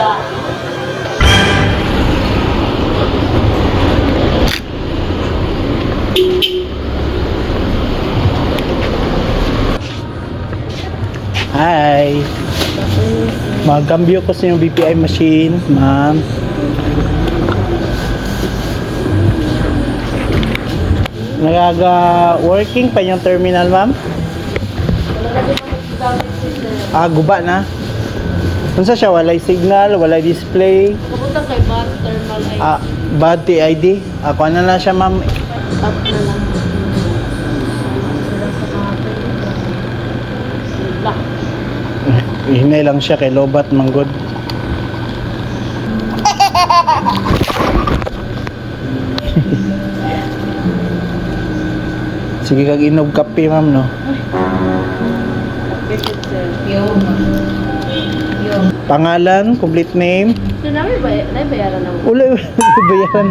Hi. Magkambyo ko sa yung BPI machine, ma'am. Nagaga working pa yung terminal, ma'am? Ah, guba na. Unsa siya walay signal, walay display, Kapunta kay Bar Thermal ay ah, bad TID. Ako na lang siya, ma'am. up na lang. Hinay lang siya kay Lobat Manggod. Sige kag inog kape ma'am no. Yung. Yung. Pangalan, complete name. So, namin ba, namin bayaran na mo? Uli bayaran.